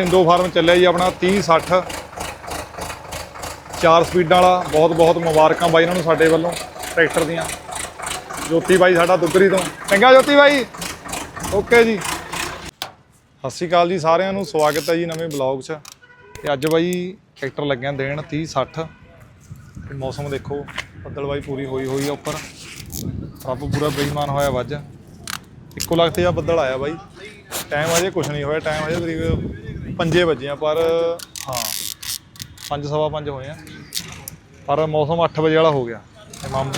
Indu farm ਚੱਲਿਆ ਜੀ ਆਪਣਾ 30 60 ਚਾਰ ਸਪੀਡਾਂ ਵਾਲਾ, ਬਹੁਤ ਬਹੁਤ ਮੁਬਾਰਕਾਂ ਬਾਈ ਇਹਨਾਂ ਨੂੰ ਸਾਡੇ ਵੱਲੋਂ, ਟਰੈਕਟਰ ਦੀਆਂ। ਜੋਤੀ ਬਾਈ ਸਾਡਾ ਦੁੱਗਰੀ ਤੋਂ। ਚੰਗਾ ਜੋਤੀ ਬਾਈ। ਓਕੇ ਜੀ। ਸਤਿ ਸ਼੍ਰੀ ਅਕਾਲ ਜੀ ਸਾਰਿਆਂ ਨੂੰ, ਸਵਾਗਤ ਹੈ ਜੀ ਨਵੇਂ ਬਲੌਗ 'ਚ। ਤੇ ਅੱਜ ਬਾਈ ਟਰੈਕਟਰ ਲੱਗਿਆ ਦੇਣ 30 60 ਮੌਸਮ ਦੇਖੋ ਬੱਦਲਬਾਈ ਪੂਰੀ ਹੋਈ ਹੋਈ ਆ ਉੱਪਰ। ਰੱਬ ਪੂਰਾ ਬੇਈਮਾਨ ਹੋਇਆ ਵੱਜ। ਇੱਕੋ ਲੱਖ ਲਖਤ ਜਿਹਾ ਬੱਦਲ ਆਇਆ ਬਾਈ। ਟਾਈਮ ਅਜੇ ਕੁਝ ਨਹੀਂ ਹੋਇਆ ਟਾਈਮ ਅਜੇ ਕਰੀਬ ਪੰਜੇ ਵਜੇ ਆ ਪਰ ਹਾਂ। ਪੰਜ ਸਵਾ ਪੰਜ ਹੋਏ ਆ। ਪਰ ਮੌਸਮ 8 ਵਜੇ ਵਾਲਾ ਹੋ ਗਿਆ। ਤੇ ਮਾਮ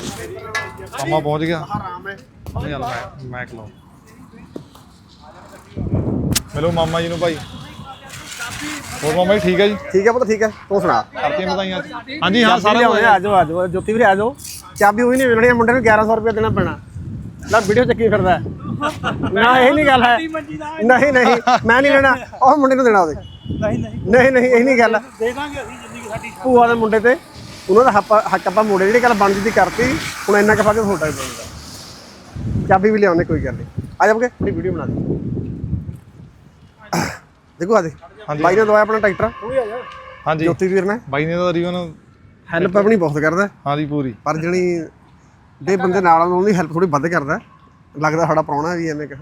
ਮਾਮਾ ਪਹੁੰਚ ਗਿਆ। ਨਹੀਂ ਚੱਲ ਮੈਂ ਮੈਂ ਖਲਾਉ ਮਿਲੋ ਮਾਮਾ ਜੀ ਨੂੰ ਭਾਈ। ਹੋਰ ਮਾਮਾ ਜੀ ਠੀਕ ਹੈ ਜੀ? ਠੀਕ ਹੈ ਪੁੱਤ ਠੀਕ ਹੈ ਤੂੰ ਸੁਣਾ। ਕਰਤੀਆਂ ਵਧਾਈਆਂ ਹਾਂਜੀ ਹਾਂ ਸਾਰਾ ਕੁਝ ਆ ਜਾਓ ਆ ਜਾਓ। ਜੋਤੀ ਵੀਰੇ ਆ ਜਾਓ। ਚਾਬੀ ਹੋਈ ਨਹੀਂ ਮਿਲਣੀ ਮੁੰਡੇ ਨੂੰ 1100 ਰੁਪਏ ਦੇਣਾ ਪੈਣਾ। ਲੈ ਵੀਡੀਓ ਚੱਕੀ ਫਿਰਦਾ। ਨਾ ਇਹ ਨਹੀਂ ਗੱਲ ਹੈ। ਨਹੀਂ ਨਹੀਂ ਮੈਂ ਨਹੀਂ ਲੈਣਾ। ਉਹ ਮੁੰਡੇ ਨੂੰ ਦੇਣਾ ਉਹਦੇ। ਨਹੀਂ ਨਹੀਂ। ਨਹੀਂ ਨਹੀਂ ਇਹ ਨਹੀਂ ਗੱਲ। ਦੇ ਦਾਂਗੇ ਅਸੀਂ ਜ਼ਿੰਦਗੀ ਸਾਡੀ ਭੂਆ ਦੇ ਮੁੰਡੇ ਤੇ। ਉਹਨਾਂ ਦਾ ਹੱਕ ਹੱਕ ਆਪਾਂ ਮੋੜੇ ਜਿਹੜੀ ਗੱਲ ਬਣਦੀ ਦੀ ਕਰਤੀ ਹੁਣ ਇੰਨਾ ਕੁ ਫ਼ਰਕ ਤੁਹਾਡਾ ਹੀ ਬਣਦਾ ਚਾਬੀ ਵੀ ਲਿਆਉਣੇ ਕੋਈ ਗੱਲ ਨਹੀਂ। ਆ ਜਾਓਗੇ ਆਪਣੀ ਵੀਡੀਓ ਬਣਾ ਦੇ। ਦੇਖੋ ਆ ਦੇ। ਬਾਈ ਨੇ ਦਵਾਇਆ ਆਪਣਾ ਟਰੈਕਟਰ। ਹਾਂਜੀ। ਜੋਤੀ ਵੀਰ ਨੇ। ਬਾਈ ਨੇ ਤਾਂ ਰੀਵਨ ਹੈਲਪ ਆਪਣੀ ਬਹੁਤ ਕਰਦਾ। ਹਾਂਜੀ ਪੂਰੀ। ਪਰ ਜਣੀ ਦੇ ਬੰਦੇ ਨਾਲ ਦੀ ਹੈਲਪ ਥੋੜੀ ਵੱਧ ਕਰਦਾ। ਲੱਗਦਾ ਸਾਡਾ ਪ੍ਰਾਹੁਣਾ ਵੀ ਐਵੇਂ ਕਹ।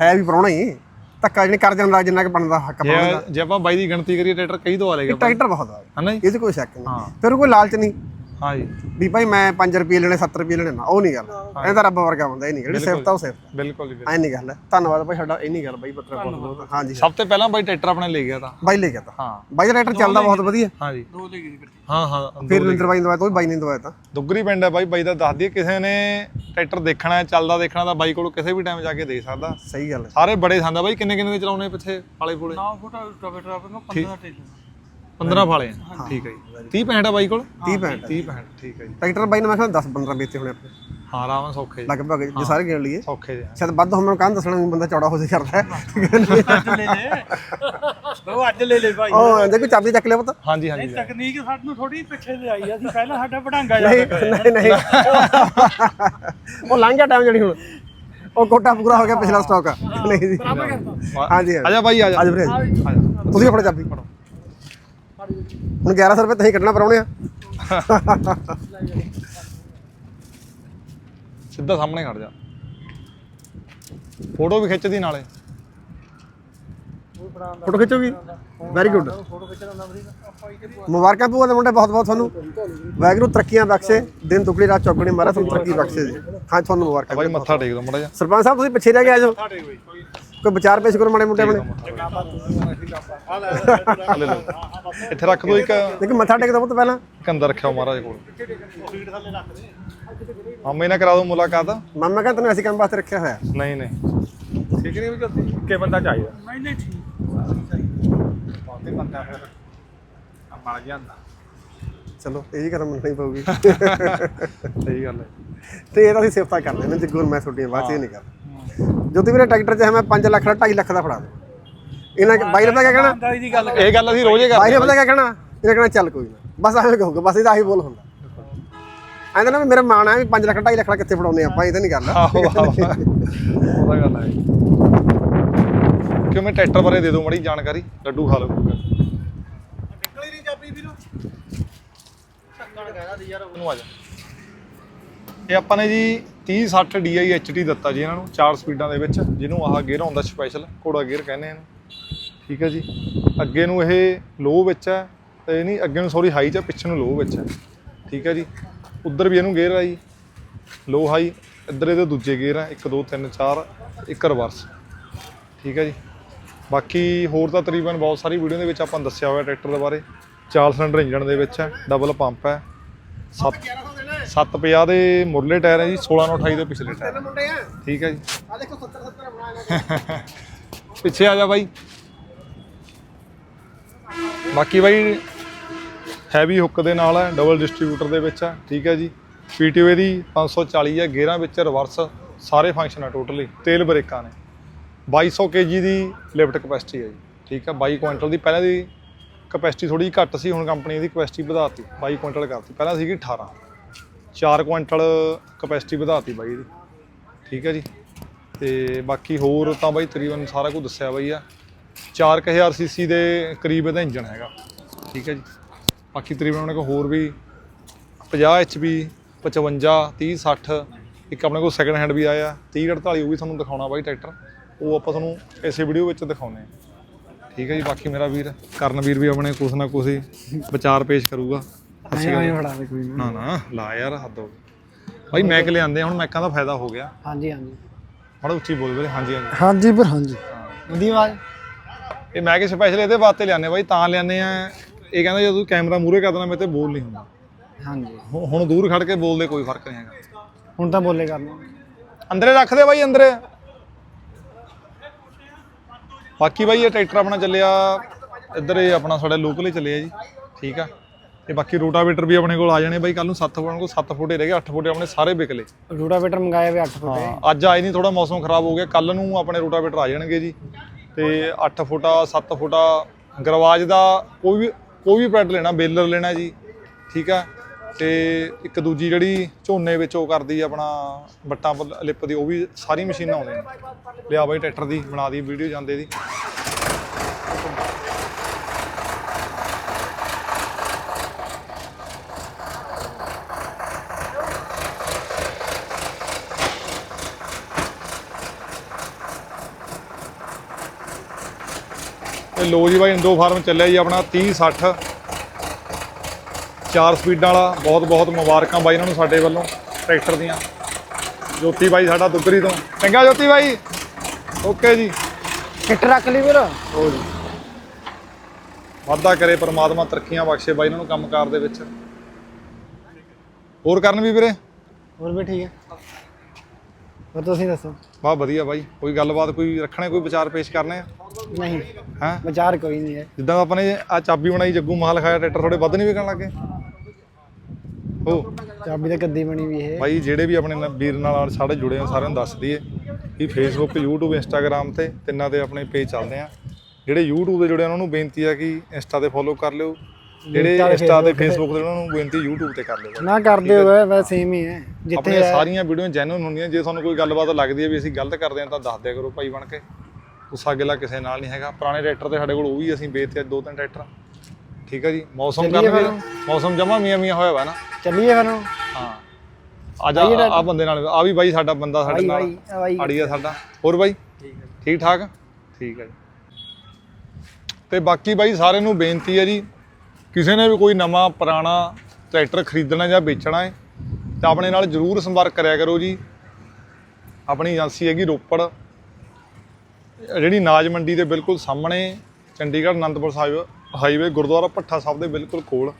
ਹੈ ਵੀ ਪ੍ਰਾਹੁਣਾ ਹੀ। ਧੱਕਾ ਜਣੀ ਕਰ ਜਾਂਦਾ ਜਿੰਨਾ ਕਿ ਬਣਦਾ ਹੱਕ ਜੇ ਬਣਦਾ। ਜੇ ਆਪਾਂ ਬਾਈ ਦੀ ਗਿਣਤੀ ਕਰੀਏ ਟਰੈਕਟਰ ਕਈ ਦਵਾ ਲੇਗਾ ਟਰੈਕਟਰ ਬਹੁਤ ਆ। ਹਨਾ ਜੀ? ਇਹ 'ਚ ਕੋਈ ਸ਼ੱਕ ਨਹੀਂ। ਫਿਰ ਕੋਈ ਲਾਲਚ ਨਹੀਂ। ਹਾਂ ਜੀ। ਵੀ ਭਾਈ ਮੈਂ 5 ਰੁਪਏ ਲੈਣੇ 7 ਰੁਪਏ ਲੈਣੇ ਨਾ ਉਹ ਨਹੀਂ ਗੱਲ। ਇਹ ਤਾਂ ਰੱਬ ਵਰਗਾ ਹੁੰਦਾ ਇਹ ਨਹੀਂ ਜਿਹੜੀ ਸਿਫਤ ਆ ਉਹ ਸਿਫਤ ਬਿਲਕੁਲ ਜੀ। ਐ ਨਹੀਂ ਗੱਲ। ਹੈ ਧੰਨਵਾਦ ਭਾਈ ਸਾਡਾ ਇਹ ਨਹੀਂ ਗੱਲ ਬਾਈ ਪੱਤਰ ਬਹੁਤ। ਹਾਂਜੀ ਸਭ ਤੋਂ ਪਹਿਲਾਂ ਬਾਈ ਟਰੈਕਟਰ ਆਪਣੇ ਲੈ ਗਿਆ ਤਾਂ। ਬਾਈ ਲੈ ਗਿਆ ਤਾਂ। ਹਾਂ। ਬਾਈ ਦਾ ਟਰੈਕਟਰ ਚੱਲਦਾ ਬਹੁਤ ਵਧੀਆ। ਹਾਂ ਜੀ। ਦੋ ਲੈ ਗਈ ਗੱਡੀ ਹਾਂ ਹਾਂ। ਫਿਰ ਨਿੰਦਰ ਬਾਈ ਨੇ ਦਵਾਇਆ ਤਾਂ ਬਾਈ ਨੇ ਦਵਾਇਆ ਤਾਂ। ਦੁੱਗਰੀ ਪਿੰਡ ਹੈ ਬਾਈ ਬਾਈ ਦਾ ਦੱਸ ਦਈਏ ਕਿਸੇ ਨੇ ਟਰੈਕਟਰ ਦੇਖਣਾ ਹੈ ਚੱਲਦਾ ਦੇਖਣਾ ਤਾਂ ਬਾਈ ਕੋਲ ਕਿਸੇ ਵੀ ਟਾਈਮ ਜਾ ਕੇ ਦੇਖ ਸਕਦਾ। ਸਹੀ ਗੱਲ ਹੈ। ਸਾਰੇ ਬੜੇ ਸੰਦਾ ਬਾਈ ਕਿੰਨੇ ਕਿੰਨੇ ਦੇ ਚਲਾਉਣੇ ਪਿੱਛੇ ਵਾਲੇ ਪੂਲੇ ਨਾ ਫੋਟੋ ਟਵੇ ਟਵੇ ਨੂੰ 15 ਟੇਲਰ। 15 ਵਾਲੇ ਆ। ਠੀਕ ਹੈ ਜੀ। 30 65 ਆ ਬਾਈ ਕੋਲ? 30 ਪੈਂਟ 30 65 ਠੀਕ ਹੈ ਜੀ। ਟਰੈਕਟਰ ਬਾਈ ਨੇ ਮੈਂ ਕਿਹਾ 10 15 ਵੇਚੇ ਹੋਣੇ ਆਪਣੇ। ਹਾਂ ਆਰਾਮ ਨਾਲ ਸੌਖੇ ਜੀ। ਲਗਭਗ ਜੇ ਸਾਰੇ ਗਿਣ ਲਈਏ। ਸੌਖੇ ਜੀ। ਸ਼ਾਇਦ ਵੱਧ ਹੁਣ ਮੈਨੂੰ ਕੰਨ ਦੱਸਣਾ ਵੀ ਬੰਦਾ ਚੌੜਾ ਹੋ ਜੇ ਕਰਦਾ। ਹੈ ਲੈ ਲੈ। ਉਹ ਅੱਜ ਲੈ ਲੈ ਭਾਈ ਉਹ ਦੇਖੋ ਚਾਬੀ ਚੱਕ ਲਿਆ ਪੁੱਤ। ਹਾਂਜੀ ਹਾਂਜੀ। ਤਕਨੀਕ ਸਾਨੂੰ ਥੋੜੀ ਪਿੱਛੇ ਦੇ ਆਈ ਆ। ਅਸੀਂ ਪਹਿਲਾਂ ਸਾਡਾ ਵਡਾਂਗਾ ਜਾਂਦਾ ਨਹੀਂ ਨਹੀਂ ਉਹ ਲੰਘ ਗਿਆ ਟਾਈਮ ਜਿਹੜੀ ਹੁਣ। ਉਹ ਕੋਟਾ ਪੂਰਾ ਹੋ ਗਿਆ ਪਿਛਲਾ ਸਟਾਕ ਨਹੀਂ ਜੀ। ਹਾਂਜੀ ਆ ਜਾ ਵੀਰੇ। ਆ ਜਾ। ਤੁਸੀਂ ਆਪਣੀ ਚਾਬੀ। ਫੜੋ। ਹੁਣ 1100 ਰੁਪਏ ਤੁਸੀਂ ਕੱਢਣਾ ਪਰਾਉਣੇ ਆ। ਸਿੱਧਾ ਸਾਹਮਣੇ ਖੜ ਜਾ। ਫੋਟੋ ਵੀ ਖਿੱਚਦੀ ਨਾਲੇ। ਫੋਟੋ ਖਿੱਚੋਗੀ? ਵੈਰੀ ਗੁੱਡ ਮੁਬਾਰਕਾਂ ਭੂਆ ਦੇ ਮੁੰਡੇ ਬਹੁਤ ਬਹੁਤ ਤੁਹਾਨੂੰ। ਵਾਹਿਗੁਰੂ ਤਰੱਕੀਆਂ ਬਖਸ਼ੇ। ਦਿਨ ਦੁਗਣੀ ਰਾਤ ਚੌਗਣੀ। ਮਾਰਾ ਤੁਹਾਨੂੰ ਤਰੱਕੀ ਬਖਸ਼ੇ ਜੀ। ਹਾਂ ਤੁਹਾਨੂੰ ਮੁਬਾਰਕਾਂ। ਬਾਈ ਮੱਥਾ ਟੇਕ ਦੋ ਮੜਾ ਜਾ ਸਰਪੰਚ ਸਾਹਿਬ ਤੁਸੀਂ ਪਿੱਛੇ ਰਹਿ ਗਏ ਆਜੋ ਕੋਈ ਵਿਚਾਰ ਪੇਸ਼ ਕਰੋ ਮਾੜੇ ਮੁੰਡੇ ਆਪਣੇ। ਇੱਥੇ ਰੱਖ ਦੋ ਇੱਕ। ਲੇਕਿਨ ਮੱਥਾ ਟੇਕ ਦੋ ਪੁੱਤ ਪਹਿਲਾਂ। ਇੱਕ ਅੰਦਰ ਰੱਖਿਓ ਮਹਾਰਾਜ ਕੋਲ। ਮਾਮੇ ਨਾਲ ਕਰਾ ਦੋ ਮੁਲਾਕਾਤ। ਮਾਮਾ ਕਹਿੰਦਾ ਤੈਨੂੰ ਐਸੀ ਕੰਮ ਵਾਸਤੇ ਰੱਖਿਆ ਹੋਇਆ। ਨਹੀਂ ਨਹੀਂ। ਠੀਕ ਨਹੀਂ ਵੀ ਕਰਦੀ ਕਿ ਬੰਦਾ ਚਾਹੀਦਾ। ਨਹੀਂ ਨਹੀਂ ਠੀਕ। ਬਾਕੀ ਬੰਦਾ ਫਿਰ ਮਰ ਜਾਂਦਾ। ਚਲੋ ਇਹ ਵੀ ਕਰਮ ਮੰਨਣੀ ਪਊਗੀ। ਸਹੀ ਗੱਲ ਹੈ। ਤੇ ਇਹ ਤਾਂ ਅਸੀਂ ਸਿਫਤਾਂ ਕਰਦੇ ਨੇ ਜੱਗੂ ਮੈਂ ਛੁੱਟੀਆਂ ਬਾਅਦ 'ਚ ਇਹ ਨਹੀਂ ਕਰਦਾ ਜੋਤੀ ਵੀਰੇ ਟਰੈਕਟਰ 'ਚ ਹੈ ਮੈਂ 5 ਲੱਖ ਦਾ 2.5 ਲੱਖ ਦਾ ਫੜਾ ਦੇ ਇਹਨਾਂ ਕਿ ਬਾਈ ਨੇ ਪਤਾ ਕਿਆ ਕਹਿਣਾ? ਆਂਦਾ ਦੀ ਗੱਲ ਇਹ ਗੱਲ ਅਸੀਂ ਰੋਜ਼ ਹੀ ਬਾਈ ਕਰਦੇ ਨੇ ਪਤਾ ਕਿਆ ਕਹਿਣਾ? ਇਹਨੇ ਕਹਿਣਾ ਚੱਲ ਕੋਈ ਨਾ। ਬਸ ਐਵੇਂ ਕਹੂਗਾ ਬਸ ਇਹਦਾ ਆਹੀ ਬੋਲ ਹੁੰਦਾ। ਐਂਦਾ ਨਾ ਵੀ ਮੇਰਾ ਮਾਣ ਹੈ ਵੀ 5 ਲੱਖ 2.5 ਲੱਖ ਦਾ ਕਿੱਥੇ ਫੜਾਉਨੇ ਆਪਾਂ ਇਹ ਤਾਂ ਨਹੀਂ ਗੱਲ। ਆਹੋ ਆਹੋ। ਉਹਦਾ ਗੱਲ ਹੈ। ਕਿਉਂ ਮੈਂ ਟਰੈਕਟਰ ਬਾਰੇ ਦੇ ਦੋ ਮੜੀ ਜਾਣਕਾਰੀ? ਲੱਡੂ ਖਾ ਲਓ। ਨਿਕਲੀ ਨਹੀਂ ਚਾਬੀ ਵੀਰੋ ਛੱਕਣ ਕਹਿਦਾ ਦੀ ਯਾਰ ਨੂੰ ਆ ਜਾ ਇਹ ਆਪਾਂ ਨੇ ਜੀ 30 60 DI HT ਦਿੱਤਾ ਜੀ ਇਹਨਾਂ ਨੂੰ ਚਾਰ ਸਪੀਡਾਂ ਦੇ ਵਿੱਚ ਜਿਹਨੂੰ ਆਹ ਗੇਅਰ ਆਉਂਦਾ ਸਪੈਸ਼ਲ ਘੋੜਾ ਗੇਅਰ ਕਹਿੰਦੇ ਆ ਇਹਨੂੰ। ਠੀਕ ਹੈ ਜੀ। ਅੱਗੇ ਨੂੰ ਇਹ ਲੋ ਵਿੱਚ ਹੈ ਤੇ ਨਹੀਂ ਅੱਗੇ ਨੂੰ ਸੌਰੀ ਹਾਈ ਚ ਪਿੱਛੇ ਨੂੰ ਲੋ ਵਿੱਚ ਹੈ। ਠੀਕ ਹੈ ਜੀ। ਉੱਧਰ ਵੀ ਇਹਨੂੰ ਗੇਅਰ ਆ ਜੀ। ਲੋ ਹਾਈ ਇੱਧਰ ਇਹਦੇ ਦੂਜੇ ਗੇਅਰ ਆ 1 2 3 4 ਇੱਕ ਰਿਵਰਸ ਠੀਕ ਹੈ ਜੀ। ਬਾਕੀ ਹੋਰ ਤਾਂ ਤਕਰੀਬਨ ਬਹੁਤ ਸਾਰੀ ਵੀਡੀਓ ਦੇ ਵਿੱਚ ਆਪਾਂ ਦੱਸਿਆ ਹੋਇਆ ਟਰੈਕਟਰ ਦੇ ਬਾਰੇ। ਚਾਰ ਸਿਲੰਡਰ ਇੰਜਣ ਦੇ ਵਿੱਚ ਹੈ ਡਬਲ ਪੰਪ ਹੈ। 7 750 ਦੇ ਮੁਰਲੇ ਟਾਇਰ ਹੈ ਜੀ 16 ਨੂੰ 28 ਦੇ ਪਿਛਲੇ ਟਾਇਰ ਠੀਕ ਹੈ ਜੀ। ਆ ਦੇਖੋ 70 70 ਬਣਾਇਆ ਪਿੱਛੇ ਆ ਜਾ ਬਾਈ। ਬਾਕੀ ਬਾਈ ਹੈਵੀ ਹੁੱਕ ਦੇ ਨਾਲ ਹੈ ਡਬਲ ਡਿਸਟ੍ਰੀਬਿਊਟਰ ਦੇ ਵਿੱਚ ਹੈ, ਠੀਕ ਹੈ ਜੀ। ਪੀਟੀਓ ਦੀ 540 ਹੈ ਗੇਅਰਾਂ ਵਿੱਚ ਰਿਵਰਸ ਸਾਰੇ ਫੰਕਸ਼ਨ ਹੈ ਟੋਟਲੀ ਤੇਲ ਬ੍ਰੇਕਾਂ ਨੇ। 2200 ਕੇਜੀ ਦੀ ਲਿਫਟ ਕਪੈਸਿਟੀ ਹੈ ਜੀ, ਠੀਕ ਹੈ। 22 ਕੁਇੰਟਲ ਦੀ ਪਹਿਲਾਂ ਦੀ ਕਪੈਸਿਟੀ ਥੋੜੀ ਘੱਟ ਸੀ, ਹੁਣ ਕੰਪਨੀ ਦੀ ਕਪੈਸਿਟੀ ਵਧਾਤੀ 22 ਕੁਇੰਟਲ ਕਰਤੀ। ਪਹਿਲਾਂ ਸੀਗੀ 18 4 ਕੁਇੰਟਲ ਕਪੈਸਿਟੀ ਵਧਾਤੀ ਬਾਈ ਦੀ ਠੀਕ ਹੈ ਜੀ। ਤੇ ਬਾਕੀ ਹੋਰ ਤਾਂ ਬਾਈ ਤਕਰੀਬਨ ਸਾਰਾ ਕੁਝ ਦੱਸਿਆ ਬਾਈ ਆ। 4000 ਸੀਸੀ ਦੇ ਕਰੀਬ ਇਹਦਾ ਇੰਜਨ ਹੈਗਾ। ਠੀਕ ਹੈ ਜੀ। ਬਾਕੀ ਤਕਰੀਬਨ ਆਪਣੇ ਕੋਲ ਹੋਰ ਵੀ 50 ਐਚਪੀ 55 30 60 ਇੱਕ ਆਪਣੇ ਕੋਲ ਸੈਕੰਡ ਹੈਂਡ ਵੀ ਆਇਆ। 30 48 ਉਹ ਵੀ ਤੁਹਾਨੂੰ ਦਿਖਾਉਣਾ ਬਾਈ ਟਰੈਕਟਰ। ਉਹ ਆਪਾਂ ਤੁਹਾਨੂੰ ਇਸੇ ਵੀਡੀਓ ਵਿੱਚ ਦਿਖਾਉਨੇ ਆ ਠੀਕ ਹੈ ਜੀ। ਬਾਕੀ ਮੇਰਾ ਵੀਰ ਕਰਨਵੀਰ ਵੀ ਆਪਣੇ ਕੁਛ ਨਾ ਕੁਛ ਵਿਚਾਰ ਪੇਸ਼ ਕਰੂਗਾ। ਐਂ ਐਂ ਫੜਾ ਦੇ ਕੋਈ ਨਾ। ਨਾ ਲਾ ਯਾਰ ਹੱਦ ਹੋ ਗਈ। ਬਾਈ ਮੈਕ ਲਿਆਂਦੇ ਹੁਣ ਮੈਕਾਂ ਦਾ ਫਾਇਦਾ ਹੋ ਗਿਆ। ਹਾਂਜੀ ਹਾਂਜੀ। ਮਾੜਾ ਉੱਚੀ ਬੋਲ ਵੀਰੇ ਹਾਂਜੀ ਹਾਂਜੀ। ਹਾਂਜੀ ਫਿਰ ਹਾਂਜੀ। ਉਹਦੀ ਆਵਾਜ਼? ਇਹ ਮੈਕ ਸਪੈਸ਼ਲ ਇਹਦੇ ਵਾਸਤੇ ਲਿਆਨੇ ਬਾਈ ਤਾਂ ਲਿਆਨੇ ਆ। ਇਹ ਕਹਿੰਦਾ ਜਦੋਂ ਤੂੰ ਕੈਮਰਾ ਮੂਹਰੇ ਕਰ ਦੇਣਾ ਮੇਰੇ ਤੇ ਬੋਲ ਨਹੀਂ ਹੁੰਦਾ। ਹਾਂਜੀ। ਹੁਣ ਹੁਣ ਦੂਰ ਖੜ ਕੇ ਬੋਲਦੇ ਕੋਈ ਫ਼ਰਕ ਨਹੀਂ ਹੈਗਾ। ਹੁਣ ਤਾਂ ਬੋਲੇ ਕਰਨਾ ਅੰਦਰੇ ਰੱਖ ਦੇ ਬਾਈ ਅੰਦਰੇ। ਬਾਕੀ ਬਾਈ ਇਹ ਟਰੈਕਟਰ ਆਪਣਾ ਚੱਲਿਆ ਇੱਧਰ ਇਹ ਆਪਣਾ ਸਾਡੇ ਲੋਕਲ ਹੀ ਚੱਲਿਆ ਜੀ ਠੀਕ ਆ। ਤੇ ਬਾਕੀ ਰੋਟਾਵੇਟਰ ਵੀ ਆਪਣੇ ਕੋਲ ਆ ਜਾਣੇ ਬਾਈ ਕੱਲ ਨੂੰ 7 ਫੁੱਟ ਕੋਲ 7 ਫੁੱਟ ਰਹਿ ਗਏ 8 ਫੁੱਟ ਆਪਣੇ ਸਾਰੇ ਵਿਕ ਲਏ। ਰੂਟਾਵੇਟਰ ਮੰਗਾਇਆ ਵੀ 8 ਫੁੱਟ ਹਾਂ ਅੱਜ ਆਏ ਨਹੀਂ ਥੋੜਾ ਮੌਸਮ ਖਰਾਬ ਹੋ ਗਿਆ ਕੱਲ ਨੂੰ ਆਪਣੇ ਰੋਟਾਵੇਟਰ ਆ ਜਾਣਗੇ ਜੀ। ਤੇ 8 ਫੁੱਟਾ 7 ਫੁੱਟਾ ਗਰਵਾਜ ਦਾ ਕੋਈ ਵੀ ਕੋਈ ਵੀ ਪ੍ਰੋਡਕਟ ਲੈਣਾ ਬੇਲਰ ਲੈਣਾ ਜੀ ਠੀਕ ਆ। ਤੇ ਇੱਕ ਦੂਜੀ ਜਿਹੜੀ ਝੋਨੇ ਵਿੱਚ ਉਹ ਕਰਦੀ ਆਪਣਾ ਬੱਟਾਂ ਲਿਪ ਦੀ ਉਹ ਵੀ ਸਾਰੀ ਮਸ਼ੀਨਾਂ ਆਉਂਦੀਆਂ ਨੇ। ਲਿਆ ਬਾਈ ਟਰੈਕਟਰ ਦੀ ਬਣਾ ਦੀ ਵੀਡੀਓ ਜਾਂਦੇ ਦੀ। ਇਹ ਲੋ ਜੀ ਬਾਈ ਇੰਡੋ ਫਾਰਮ ਚੱਲਿਆ ਜੀ ਆਪਣਾ 30 60 ਚਾਰ ਸਪੀਡਾਂ ਵਾਲਾ ਬਹੁਤ ਬਹੁਤ ਮੁਬਾਰਕਾਂ ਬਾਈ ਇਹਨਾਂ ਨੂੰ ਸਾਡੇ ਵੱਲੋਂ ਟਰੈਕਟਰ ਦੀਆਂ। ਜੋਤੀ ਬਾਈ ਸਾਡਾ ਦੁੱਗਰੀ ਤੋਂ। ਚੰਗਾ ਜੋਤੀ ਬਾਈ। ਓਕੇ ਜੀ। ਕਿੱਟ ਰੱਖ ਲਈ ਵੀਰ ਵਾਧਾ ਕਰੇ ਪ੍ਰਮਾਤਮਾ ਤਰੱਕੀਆਂ ਬਖਸ਼ੇ ਬਾਈ ਇਹਨਾਂ ਨੂੰ ਕੰਮਕਾਰ ਦੇ ਵਿੱਚ। ਹੋਰ ਕਰਨ ਵੀ ਵੀਰੇ? ਹੋਰ ਵੀ ਠੀਕ ਹੈ ਹੋਰ ਤੁਸੀਂ ਦੱਸੋ? ਵਾਹ ਵਧੀਆ ਬਾਈ। ਕੋਈ ਗੱਲਬਾਤ ਕੋਈ ਰੱਖਣੇ ਕੋਈ ਵਿਚਾਰ ਪੇਸ਼ ਕਰਨੇ ਆ? ਨਹੀਂ। ਹੈਂ? ਵਿਚਾਰ ਕੋਈ ਨਹੀਂ ਹੈ। ਜਿੱਦਾਂ ਆਪਾਂ ਨੇ ਆ ਚਾਬੀ ਬਣਾਈ ਜੱਗੂ ਮਹਾਲ ਖਾਇਆ ਟਰੈਕਟਰ ਥੋੜੇ ਵੱਧ ਨਹੀਂ ਵਿਕਣ ਲੱਗੇ। ਹੋ। ਚਾਬੀ ਤਾਂ ਗੱਦੀ ਬਣੀ ਵੀ ਇਹ। ਬਾਈ ਜਿਹੜੇ ਵੀ ਆਪਣੇ ਨਾਲ ਵੀਰ ਨਾਲ ਸਾਡੇ ਜੁੜੇ ਆ ਸਾਰਿਆਂ ਨੂੰ ਦੱਸ ਦਈਏ ਕਿ ਫੇਸਬੁੱਕ YouTube Instagram ਤੇ ਤਿੰਨਾਂ ਤੇ ਆਪਣੇ ਪੇਜ ਚੱਲਦੇ ਆ। ਜਿਹੜੇ YouTube ਦੇ ਜੁੜੇ ਆ ਉਹਨਾਂ ਨੂੰ ਬੇਨਤੀ ਆ ਕਿ ਇੰਸਟਾ ਤੇ ਫੋਲੋ ਕਰ ਲਿਓ। ਜਿਹੜੇ Insta ਤੇ Facebook ਤੇ। ਉਹਨਾਂ ਨੂੰ ਬੇਨਤੀ YouTube ਤੇ ਕਰ ਲਿਓ। ਨਾ ਕਰਦੇ ਹੋਏ ਵੈਸੇ ਸੇਮ ਹੀ ਹੈ। ਜਿੱਥੇ ਆਪਣੀਆਂ ਸਾਰੀਆਂ ਵੀਡੀਓ ਜੈਨੂਨ ਹੁੰਦੀਆਂ। ਜੇ ਤੁਹਾਨੂੰ ਕੋਈ ਗੱਲਬਾਤ ਲੱਗਦੀ ਹੈ ਵੀ ਅਸੀਂ ਗਲਤ ਕਰਦੇ ਹਾਂ ਤਾਂ ਦੱਸ ਦਿਆ ਕਰੋ ਭਾਈ ਬਣ ਕੇ। ਗੁੱਸਾ ਗਿਲਾ ਕਿਸੇ ਨਾਲ ਨਹੀਂ ਹੈਗਾ। ਪੁਰਾਣੇ ਟਰੈਕਟਰ ਤੇ ਸਾਡੇ ਕੋਲ ਉਹ ਵੀ ਅਸੀਂ ਵੇਚਤੇ ਅੱਜ ਦੋ ਤਿੰਨ ਟਰੈਕਟਰ ਠੀਕ ਹੈ ਜੀ ਮੌਸਮ ਚੱਲੀਏ ਕਰਨ ਫਿਰ। ਮੌਸਮ ਜਮਾ ਮੀਆਂ ਮੀਆਂ ਹੋਇਆ ਵਾ ਨਾ। ਚੱਲੀਏ ਫਿਰ ਹਾਂ। ਆ ਆ ਬੰਦੇ ਨਾਲ ਆ ਵੀ ਬਾਈ ਸਾਡਾ ਬੰਦਾ ਸਾਡੇ ਬਾਈ ਨਾਲ। ਬਾਈ ਆ ਆ ਸਾਡਾ। ਹੋਰ ਬਾਈ? ਠੀਕ ਠਾਕ ਠੀਕ? ਹੈ ਜੀ। ਤੇ ਬਾਕੀ ਬਾਈ ਸਾਰਿਆਂ ਨੂੰ ਬੇਨਤੀ ਹੈ ਜੀ ਕਿਸੇ ਨੇ ਵੀ ਕੋਈ ਨਵਾਂ ਪੁਰਾਣਾ ਟਰੈਕਟਰ ਖਰੀਦਣਾ ਜਾਂ ਵੇਚਣਾ ਹੈ ਤਾਂ ਆਪਣੇ ਨਾਲ ਜਰੂਰ ਸੰਪਰਕ ਕਰਿਆ ਕਰੋ ਜੀ। ਆਪਣੀ ਏਜੰਸੀ ਹੈਗੀ ਰੋਪੜ। ਜਿਹੜੀ ਨਾਜ ਮੰਡੀ ਦੇ ਬਿਲਕੁਲ ਸਾਹਮਣੇ ਚੰਡੀਗੜ੍ਹ ਅਨੰਦਪੁਰ ਸਾਹਿਬ ਹਾਈਵੇ ਗੁਰਦੁਆਰਾ ਭੱਠਾ ਸਾਹਿਬ ਦੇ ਬਿਲਕੁਲ ਕੋਲ।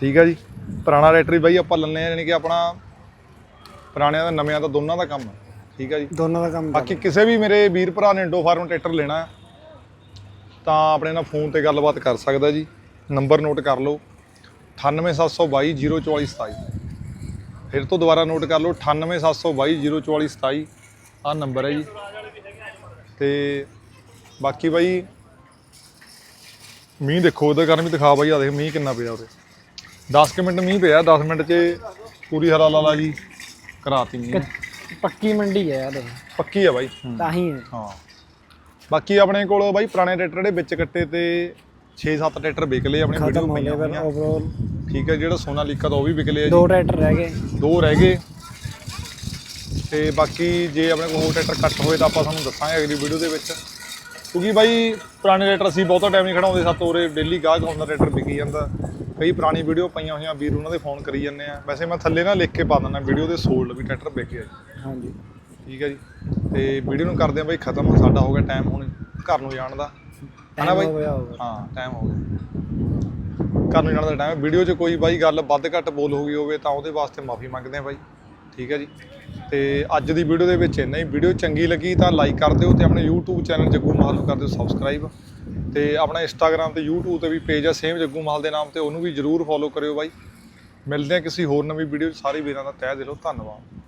ਠੀਕ ਹੈ ਜੀ। ਪੁਰਾਣਾ ਟਰੈਕਟਰ ਹੀ ਬਾਈ ਆਪਾਂ ਲੈਂਦੇ ਆ ਯਾਨੀ ਕਿ ਆਪਣਾ ਪੁਰਾਣਿਆਂ ਦਾ ਨਵਿਆਂ ਦਾ ਦੋਨਾਂ ਦਾ ਕੰਮ। ਹੈ ਠੀਕ ਹੈ ਜੀ। ਦੋਨਾਂ ਦਾ ਕੰਮ ਬਾਕੀ ਕਿਸੇ ਵੀ ਮੇਰੇ ਵੀਰ ਭਰਾ ਨੇ ਇੰਡੋ ਫਾਰਮ ਟਰੈਕਟਰ ਲੈਣਾ ਹੈ, ਤਾਂ ਆਪਣੇ ਨਾਲ ਫੋਨ ਤੇ ਗੱਲਬਾਤ ਕਰ ਸਕਦਾ ਜੀ। ਨੰਬਰ ਨੋਟ ਕਰ ਲਓ 9872204427 ਫਿਰ ਤੋਂ ਦੁਬਾਰਾ ਨੋਟ ਕਰ ਲਓ 9872204427 ਆਹ ਨੰਬਰ ਹੈ ਜੀ। ਤੇ ਬਾਕੀ ਬਾਈ ਮੀਂਹ ਦੇਖੋ ਉਹਦੇ ਕਾਰਨ ਵੀ ਦਿਖਾ ਬਾਈ ਆ ਦੇਖ ਮੀਂਹ ਕਿੰਨਾ ਪਿਆ ਉਹਦੇ। 10 ਕੁ ਮਿੰਟ ਮੀਂਹ ਪਿਆ 10 ਮਿੰਟ 'ਚ ਪੂਰੀ ਹਰਾ ਲਾਲਾ ਜੀ ਕਰਾਤੀ ਮੀਂਹ। ਪੱਕੀ ਮੰਡੀ ਹੈ ਯਾਰ ਪੱਕੀ ਆ ਬਾਈ। ਤਾਂ ਹੀ ਹੈ ਹਾਂ। ਬਾਕੀ ਆਪਣੇ ਕੋਲ ਬਾਈ ਪੁਰਾਣੇ ਟਰੈਕਟਰ ਦੇ ਵਿੱਚ ਕੱਟੇ ਤੇ 6-7 ਟਰੈਕਟਰ ਵਿਕ ਲਏ ਆਪਣੇ ਵੀਡੀਓ ਪਈਆਂ ਹੋਈਆਂ। ਓਵਰਆਲ ਠੀਕ ਹੈ ਜਿਹੜਾ ਸੋਨਾ ਲੀਕਾ ਤਾਂ ਉਹ ਵੀ ਵਿਕ ਲਿਆ ਜੀ। ਦੋ ਟਰੈਕਟਰ ਰਹਿ ਗਏ। ਦੋ ਰਹਿ ਗਏ। ਤੇ ਬਾਕੀ ਜੇ ਆਪਣੇ ਕੋਲ ਹੋਰ ਟਰੈਕਟਰ ਕੱਟ ਹੋਏ ਤਾਂ ਆਪਾਂ ਤੁਹਾਨੂੰ ਦੱਸਾਂਗੇ ਅਗਲੀ ਵੀਡੀਓ ਦੇ ਵਿੱਚ। ਕਿਉਂਕਿ ਬਾਈ ਪੁਰਾਣੇ ਟਰੈਕਟਰ ਅਸੀਂ ਬਹੁਤਾ ਟਾਈਮ ਨਹੀਂ ਖੜਾਉਂਦੇ ਸਾਤੋਂ ਉਰੇ ਡੇਲੀ ਗਾਹਕ ਹੁੰਦਾ ਟਰੈਕਟਰ ਵਿਕੀ ਜਾਂਦਾ। ਕਈ ਪੁਰਾਣੀ ਵੀਡੀਓ ਪਈਆਂ ਹੋਈਆਂ ਵੀਰ ਉਹਨਾਂ ਦੇ ਫੋਨ ਕਰੀ ਜਾਂਦੇ ਆ। ਵੈਸੇ ਮੈਂ ਥੱਲੇ ਨਾ ਲਿਖ ਕੇ ਪਾ ਦਿੰਦਾ ਵੀਡੀਓ ਦੇ ਸੋਲਡ ਵੀ ਟਰੈਕਟਰ ਵਿਕਿਆ ਜੀ ਹਾਂਜੀ। ਠੀਕ ਹੈ ਜੀ। ਤੇ ਵੀਡੀਓ ਨੂੰ ਕਰਦੇ ਆ ਬਾਈ ਖਤਮ ਸਾਡਾ ਹੋ ਗਿਆ ਟਾਈਮ ਹੁਣ ਘਰ ਨੂੰ ਜਾਣ ਦਾ। ਹਨਾ ਬਾਈ? ਹੋ ਟਾਈਮ ਹੋ ਗਿਆ। ਘਰ ਨੂੰ ਜਾਣ ਦਾ ਟਾਈਮ ਵੀਡੀਓ 'ਚ ਕੋਈ ਬਾਈ ਗੱਲ ਵੱਧ ਘੱਟ ਬੋਲ ਹੋ ਗਈ ਹੋਵੇ ਤਾਂ ਉਹਦੇ ਵਾਸਤੇ ਮਾਫੀ ਮੰਗਦੇ ਆ ਬਾਈ। ਠੀਕ ਹੈ ਜੀ। ਤੇ ਅੱਜ ਦੀ ਵੀਡੀਓ ਦੇ ਵਿੱਚ ਇੰਨਾ ਹੀ। ਵੀਡੀਓ ਚੰਗੀ ਲੱਗੀ ਤਾਂ ਲਾਈਕ ਕਰ ਦਿਓ ਤੇ ਆਪਣੇ YouTube ਚੈਨਲ ਜੱਗੂ ਮਾਹਲ ਨੂੰ ਕਰ ਦਿਓ ਸਬਸਕ੍ਰਾਈਬ ਤੇ ਆਪਣਾ Instagram ਤੇ YouTube ਤੇ ਵੀ ਪੇਜ ਆ ਸੇਮ ਜੱਗੂ ਮਾਹਲ ਦੇ ਨਾਮ ਤੇ। ਉਹਨੂੰ ਵੀ ਜਰੂਰ ਫੋਲੋ ਕਰਿਓ ਬਾਈ। ਮਿਲਦੇ ਆ ਕਿਸੇ ਹੋਰ ਨਵੀਂ ਵੀਡੀਓ 'ਚ। ਸਾਰੇ ਵੀਰਾਂ ਦਾ ਤਹਿ ਦਿਲੋਂ ਧੰਨਵਾਦ।